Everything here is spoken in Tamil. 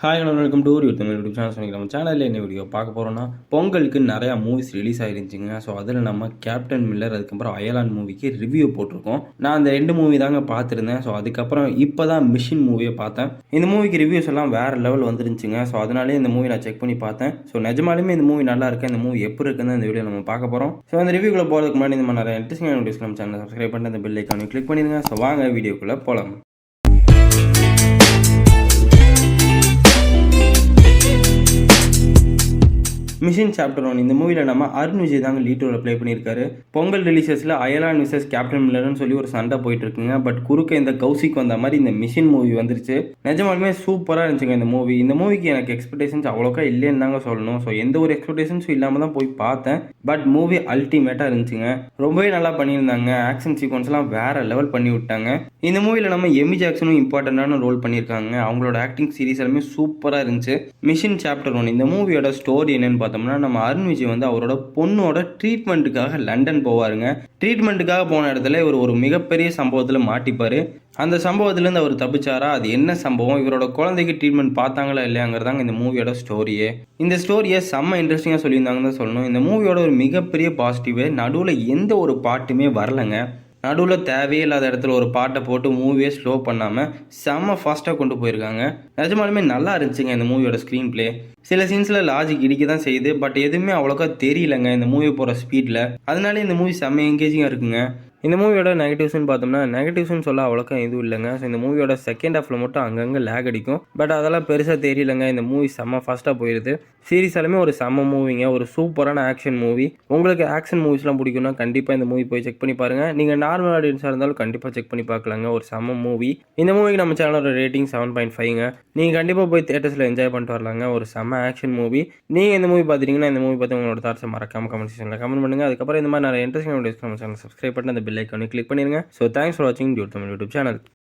Hi hello welcome to your Tamil YouTube channel நம்ம சேனலில் என்ன வீடியோ பார்க்க போகிறோம்னா பொங்கலுக்கு நிறையா மூவிஸ் ரிலீஸ் ஆகிருந்துச்சிங்க ஸோ அதில் நம்ம கேப்டன் மில்லர் அதுக்கப்புறம் அயலான் மூவிக்கு ரிவ்யூ போட்டிருக்கோம். நான் அந்த ரெண்டு மூவி தாங்க பார்த்துருந்தேன். ஸோ அதுக்கப்புறம் இப்போ தான் மிஷின் மூவியை பார்த்தேன். இந்த மூவிக்கு ரிவ்யூஸ் எல்லாம் வேறு லெவல் வந்துருந்துச்சுங்க. ஸோ அதனாலே இந்த மூவி நான் செக் பண்ணி பார்த்தேன். ஸோ நிஜமாலுமே இந்த மூவி நல்லா இருக்கு? இந்த மூவி எப்படி இருக்குன்னு இந்த வீடியோ நம்ம பார்க்க போகிறோம் ஸோ அந்த ரிவ்யூக்குள்ள போகிறதுக்கு முன்னாடி இந்த மாதிரி நிறைய இன்ட்ரெஸ்டிங் வீடியோஸ் நம்ம சேனல் சப்ஸ்கிரைப் பண்ணிட்டு அந்த பெல் ஐக்கானை கிளிக் பண்ணிடுங்க. ஸோ வாங்க வீடியோக்குள்ளே போகலாம் மிஷின் சாப்டர் ஒன். இந்த மூவியில் நம்ம அருண் விஜய் தாங்க லீட் ரோல் ப்ளே பண்ணியிருக்காரு. பொங்கல் ரிலீசஸில் அயலான் விசஸ் கேப்டன் மில்லர்னு சொல்லி ஒரு சண்டை போயிட்டு இருக்குங்க பட் குறுக்க இந்த கௌசிக் வந்த மாதிரி இந்த மிஷின் மூவி வந்துருச்சு. நிஜமாலுமே சூப்பராக இருந்துச்சுங்க இந்த மூவி இந்த மூவிக்கு எனக்கு எக்ஸ்பெக்டேஷன்ஸ் அவ்வளோக்கா இல்லைன்னு தாங்க சொல்லணும். ஸோ எந்த ஒரு எக்ஸ்பெக்டேஷன்ஸும் இல்லாமல் தான் போய் பார்த்தேன். பட் மூவி அல்டிமேட்டாக இருந்துச்சுங்க. ரொம்பவே நல்லா பண்ணியிருந்தாங்க. ஆக்ஷன் சீக்வன்ஸ்லாம் வேற லெவல் பண்ணி விட்டாங்க. இந்த மூவியில் நம்ம எமி ஜாக்சனும் இம்பார்ட்டண்ட்டான ரோல் பண்ணியிருக்காங்க. அவங்களோட ஆக்டிங் சீரீஸ் எல்லாமே சூப்பராக இருந்துச்சு. Mission chapter one. இந்த மூவியோட ஸ்டோரி என்னென்னு பார்த்தோம்னா நம்ம அருண் விஜய் வந்து அவரோட பொண்ணோட ட்ரீட்மெண்ட்டுக்காக லண்டன் போவாருங்க. ட்ரீட்மெண்ட்டுக்காக போன இடத்துல இவர் ஒரு மிகப்பெரிய சம்பவத்தில் மாட்டிப்பார். அந்த சம்பவத்துலேருந்து அவர் தப்பிச்சாரா? அது என்ன சம்பவம்? இவரோட குழந்தைக்கு ட்ரீட்மெண்ட் பார்த்தாங்களா இல்லையாங்கிறதாங்க இந்த மூவியோட ஸ்டோரியே இந்த ஸ்டோரியை செம்ம இன்ட்ரெஸ்டிங்காக சொல்லியிருந்தாங்கன்னு தான் சொல்லணும். இந்த மூவியோட ஒரு மிகப்பெரிய பாசிட்டிவே நடுவில் எந்த ஒரு பாட்டுமே வரலங்க. நடுவில் தேவையே இல்லாத இடத்துல ஒரு பாட்டை போட்டு மூவியை ஸ்லோ பண்ணாமல் செம்ம ஃபாஸ்ட்டாக கொண்டு போயிருக்காங்க. நிஜமாலுமே நல்லா இருந்துச்சுங்க இந்த மூவியோட ஸ்க்ரீன் ப்ளே சில சீன்ஸில் லாஜிக் இடிக்க தான் செய்யுது பட் எதுவுமே அவ்வளோக்கா தெரியலங்க இந்த மூவி போகிற ஸ்பீடில் அதனால இந்த மூவி செம்ம எங்கேஜிங்காக இருக்குங்க. இந்த மூவியோட நெகட்டிவ்ஸ்னு பார்த்தோம்னா நெகட்டிவ்ஸ்னு சொல்ல அவ்வளோக்கா எதுவும் இல்லைங்க. ஸோ இந்த மூவியோட செகண்ட் ஹாஃபில் மட்டும் அங்கங்கே லேக் அடிக்கும். பட் அதெல்லாம் பெருசாக தெரியலங்க. இந்த மூவி செம்ம ஃபாஸ்ட்டாக போயிடுது சீரியஸாலுமே ஒரு செம்ம மூவிங்க ஒரு சூப்பரான ஆக்ஷன் மூவி உங்களுக்கு ஆக்ஷன் மூவிஸ்லாம் பிடிக்கும்னா கண்டிப்பாக இந்த மூவி போய் செக் பண்ணி பாருங்கள் நீங்கள் நார்மல் ஆடியன்ஸாக இருந்தாலும் கண்டிப்பாக செக் பண்ணி பார்க்கலாங்க ஒரு செம்ம மூவி இந்த மூவிக்கு நம்ம சேனலோட ரேட்டிங் செவன் பாயிண்ட் ஃபைவ்ங்க நீங்கள் கண்டிப்பாக போய் தேட்டர்ஸில் என்ஜாய் பண்ணிட்டு வரலாங்க ஒரு செம்ம ஆக்ஷன் மூவி நீங்கள் இந்த மூவி பார்த்தீங்கன்னா இந்த மூவி பார்த்து உங்களோட தாட்ஸை மறக்காம கமெண்ட் செக்ஷனில் கமெண்ட் பண்ணுங்கள் அதுக்கப்புறம் இந்த மாதிரி நிறைய இன்ட்ரெஸ்டிங் வீடியோஸ் நம்ம சேனல் சப்ஸ்கிரைப் பண்ணி அந்த பெல் ஐக்கானே கிளிக் பண்ணிடுங்க ஸோ தேங்க்ஸ் ஃபார் வாட்சிங் டியூட் தமிழ் யூடியூப் சேனல்